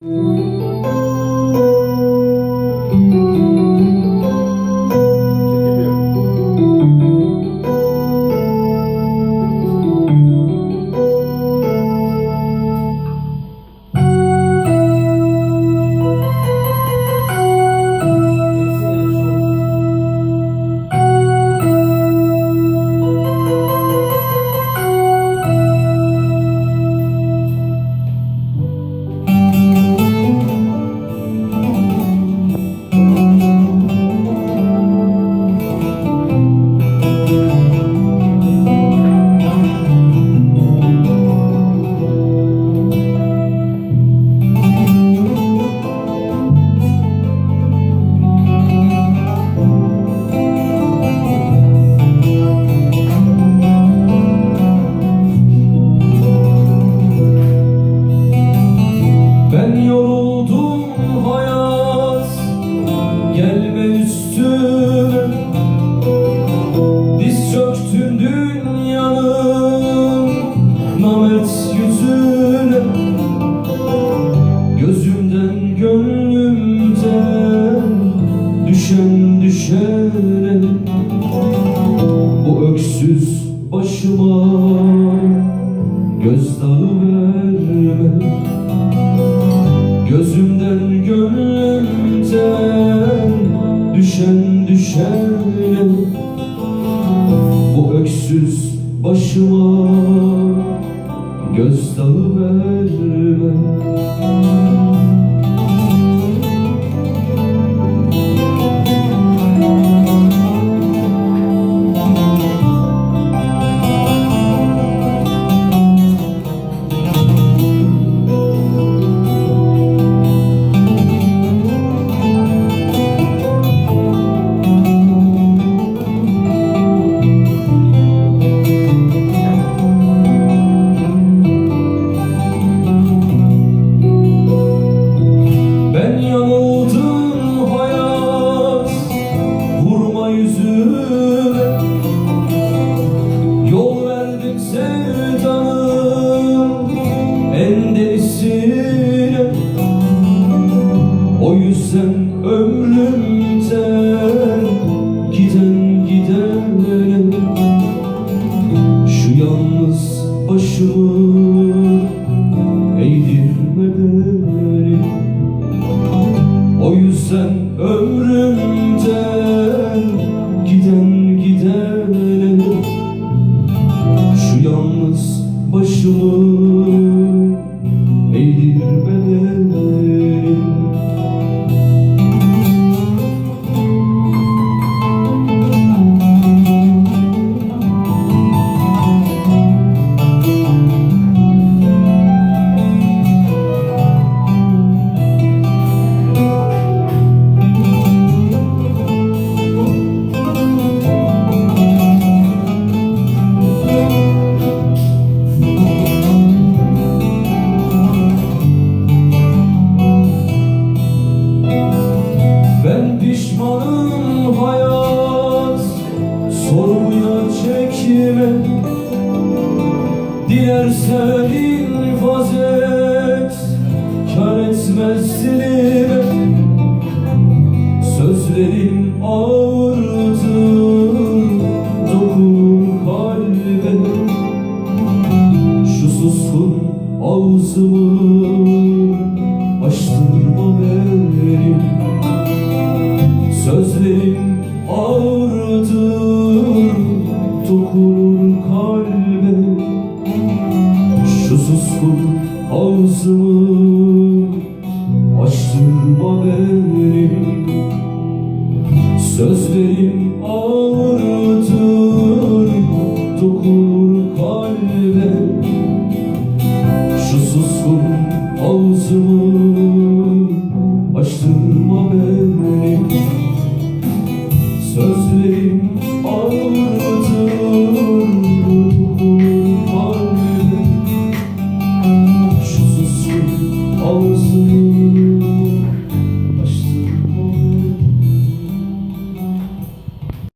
Mm-hmm. Gelme üstüne başıma gözdağı verme. haklıdır O yüzden ömrüm Dilersen infaz et Kar etmez seni Sözlerim ağırdır Dokunun kalbe Şu suskun ağzımı olsun